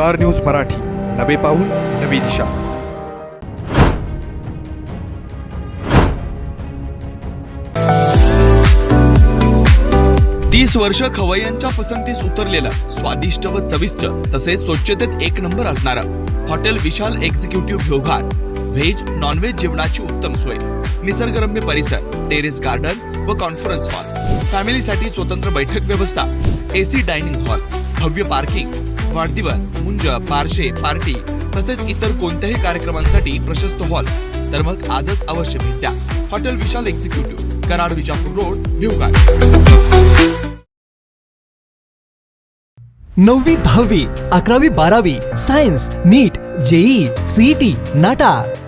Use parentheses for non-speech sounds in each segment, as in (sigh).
Star news Marathi. नवे पाऊल नवी दिशा. तीस वर्ष खवय्यांच्या पसंतीस उतरलेला स्वादिष्ट व चविष्ट तसेच स्वच्छतेत एक नंबर असणारं हॉटेल विशाल एक्झिक्युटिव्ह भ्योघार व्हेज नॉनव्हेज जेवणाची उत्तम सोय. निसर्गरम्य परिसर टेरेस गार्डन व कॉन्फरन्स हॉल फॅमिलीसाठी स्वतंत्र बैठक व्यवस्था एसी डायनिंग हॉल भव्य पार्किंग वाढदिवस मुंज पारशे पार्टी तसेच इतर कोणत्याही कार्यक्रमांसाठी प्रशस्त हॉल. तर मग आजच अवश्य भेट. द्या hotel Vishal executive Karad Vijapur road Bhivghat नववी दहावी अकरावी बारावी science NEET JEE CET NATA.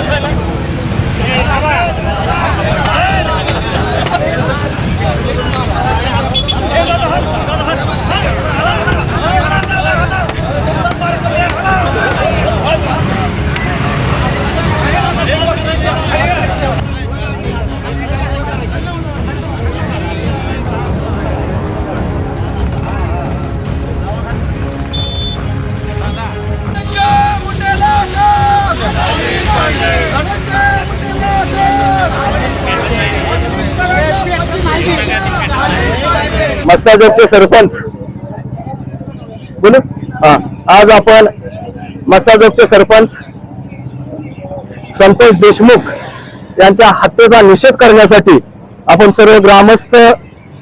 (laughs) मस्साजोगचे sarpanch. बोलू? हा आज आपण मस्साजोगचे सरपंच संतोष देशमुख यांच्या हत्येचा निषेध करण्यासाठी आपण सर्व ग्रामस्थ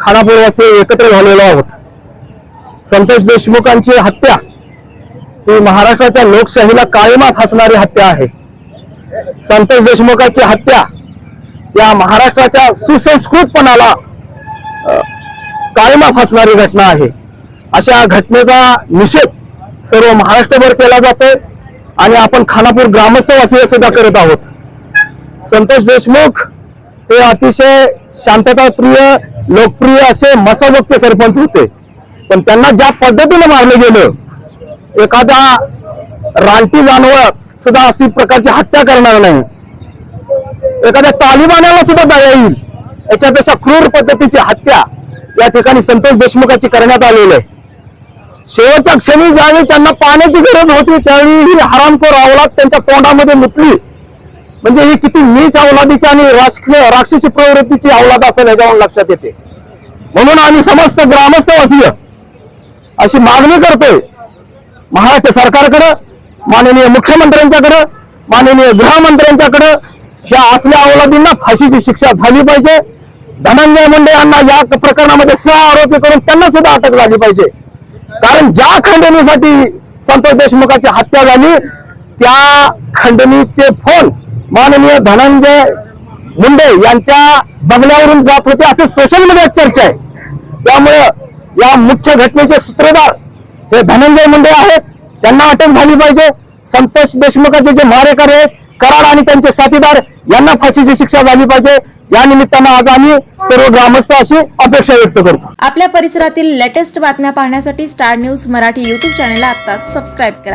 खानापूरवासी एकत्र झालेलो आहोत. संतोष देशमुखांची हत्या ही महाराष्ट्राच्या लोकशाहीला कायमात फासणारी हत्या आहे. संतोष देशमुखांची हत्या या महाराष्ट्राच्या सुसंस्कृतपणाला कायमा फासणारी घटना आहे. अशा घटनेचा निषेध सर्व महाराष्ट्रभर केला जातोय आणि आपण खानापूर ग्रामस्थवासीय सुद्धा करत आहोत. संतोष देशमुख हे अतिशय शांतताप्रिय लोकप्रिय असे मसालोकचे सरपंच होते. पण त्यांना ज्या पद्धतीने मारलं गेलं एखादा रानटी जानवर सुद्धा अशी प्रकारची हत्या करणार नाही. एखाद्या तालिबानाला सुद्धा दया येईल. याच्यापेक्षा क्रूर पद्धतीची हत्या या ठिकाणी संतोष देशमुखाची करण्यात आलेली आहे. शेवटच्या क्षणी ज्यावेळी त्यांना पाण्याची गरज होती त्यावेळी ही हरामखोर अवलाद त्यांच्या तोंडामध्ये मुतली म्हणजे ही किती नीच अवलादीची आणि राक्षस राक्षसी प्रवृत्तीची अवलाद असेल याच्यावरून लक्षात येते. म्हणून आम्ही समस्त ग्रामस्थवासीय अशी मागणी करतोय. महाराष्ट्र सरकारकडं माननीय मुख्यमंत्र्यांच्याकडं माननीय गृहमंत्र्यांच्याकडं ह्या असल्या अवलादींना फाशीची शिक्षा झाली पाहिजे. धनंजय मुंडे यांना या प्रकरणामध्ये सह आरोपी करून त्यांना सुद्धा अटक झाली पाहिजे. कारण ज्या खंडणीसाठी संतोष देशमुखाची हत्या झाली त्या खंडणीचे फोन माननीय धनंजय मुंडे यांच्या बंगल्यावरून जात होते असे सोशल मीडियात चर्चा आहे. त्यामुळे या मुख्य घटनेचे सूत्रधार हे धनंजय मुंडे आहेत. त्यांना अटक झाली पाहिजे. संतोष देशमुखाचे जे मारेकरी आहेत कराड आणि त्यांचे साथीदार यांना फाशीची शिक्षा झाली पाहिजे. या निमित्तानं आज आम्ही सर्व ग्रामस्थ अशी अपेक्षा व्यक्त करतो. आपल्या परिसरातील लेटेस्ट बातम्या पाहण्यासाठी star news Marathi YouTube channel आता सबस्क्राईब करा.